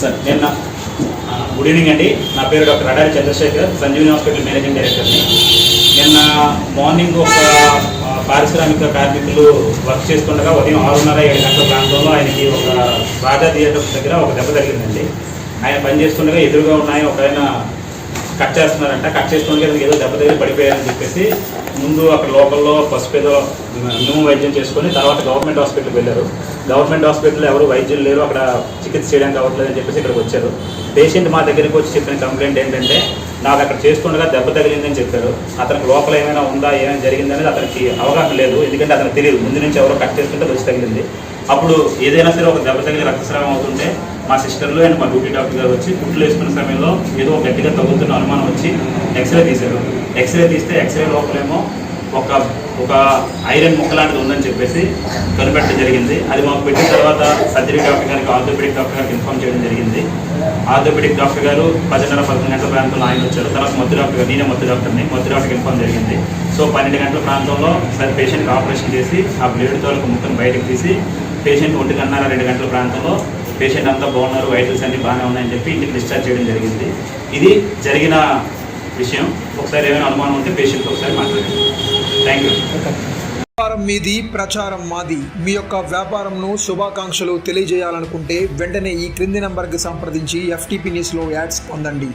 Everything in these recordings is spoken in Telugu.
సార్ నేను గుడ్ ఈవినింగ్ అండి. నా పేరు doctor Adari Chandrashekhar Sanjeevani hospital managing డైరెక్టర్ని నిన్న మార్నింగ్ ఒక పారిశ్రామిక కార్మికులు వర్క్ చేస్తుండగా ఉదయం ఆరున్నర ఏడు గంటల ప్రాంతంలో ఆయనకి ఒక రాజా థియేటర్ దగ్గర ఒక దెబ్బ తగిలిందండి. ఆయన పనిచేస్తుండగా ఎదురుగా ఉన్నాయి ఒక ఆయన కట్ చేస్తున్నారంట. కట్ చేస్తుండగా ఏదో దెబ్బ తగిలి పడిపోయారని చెప్పేసి ముందు అక్కడ లోకల్లో పసుపు ఏదో న్యూ వైద్యం చేసుకొని తర్వాత గవర్నమెంట్ హాస్పిటల్కి వెళ్ళారు. గవర్నమెంట్ హాస్పిటల్లో ఎవరు వైద్యులు లేరు. అక్కడ చికిత్స చేయడానికి అవ్వట్లేదు అని చెప్పేసి ఇక్కడికి వచ్చారు. పేషెంట్ మా దగ్గరికి వచ్చి చెప్పిన కంప్లైంట్ ఏంటంటే నాకు అక్కడ చేస్తుండగా దెబ్బ తగిలిందని చెప్పారు. అతనికి లోపల ఏమైనా ఉందా ఏమైనా జరిగిందనేది అతనికి అవగాహన లేదు. ఎందుకంటే అతనికి తెలియదు. ముందు నుంచి ఎవరో కట్ చేసుకుంటే వచ్చి తగిలింది. అప్పుడు ఏదైనా సరే ఒక దెబ్బ తగిలి రక్తస్రావం అవుతుంటే మా సిస్టర్లు అండ్ మా డ్యూటీ డాక్టర్ గారు వచ్చి కుట్లు వేసుకున్న సమయంలో ఏదో గట్టిగా తగ్గుతున్న అనుమానం వచ్చి ఎక్స్రే తీశారు. ఎక్స్రే తీస్తే ఎక్స్రే లోపలేమో ఒక ఒక ఐరన్ ముక్క లాంటిది ఉందని చెప్పేసి కనిపెట్టడం జరిగింది. అది మాకు పెట్టిన తర్వాత సర్జరీ డాక్టర్ గారికి ఆర్థోపెడిక్ డాక్టర్ గారికి ఇన్ఫార్మ్ చేయడం జరిగింది. ఆర్థోపెడిక్ డాక్టర్ గారు పదిన్నర పదకొండు గంటల ప్రాంతంలో ఆయన వచ్చారు. తర్వాత మధ్య డాక్టర్ గారు నేనే మత్తు డాక్టర్ని మధ్య డాక్టర్కి ఇన్ఫార్మ్ జరిగింది. సో పన్నెండు గంటల ప్రాంతంలో సరే పేషెంట్కి ఆపరేషన్ చేసి ఆ బ్లేడ్ తోలకు ముక్కను బయటకు తీసి పేషెంట్ ఒంటి గంటన్నర రెండు గంటల ప్రాంతంలో పేషెంట్ అంతా బాగున్నారు వైటల్స్ అన్ని బాగానే ఉన్నాయని చెప్పి ఇంటికి డిశ్చార్జ్ చేయడం జరిగింది. ఇది జరిగిన విషయం. ఒకసారి ఏమైనా అనుమానం ఉంటే పేషెంట్ ఒకసారి మాట్లాడండి. థ్యాంక్ యూ వ్యాపారం మీది ప్రచారం మాది. మీ యొక్క వ్యాపారంను శుభాకాంక్షలు తెలియజేయాలనుకుంటే వెంటనే ఈ క్రింది నంబర్కి సంప్రదించి ఎఫ్టీపీ న్యూస్లో యాడ్స్ పొందండి.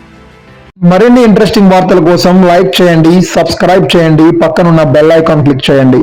మరిన్ని ఇంట్రెస్టింగ్ వార్తల కోసం లైక్ చేయండి సబ్స్క్రైబ్ చేయండి పక్కనున్న బెల్ ఐకాన్ క్లిక్ చేయండి.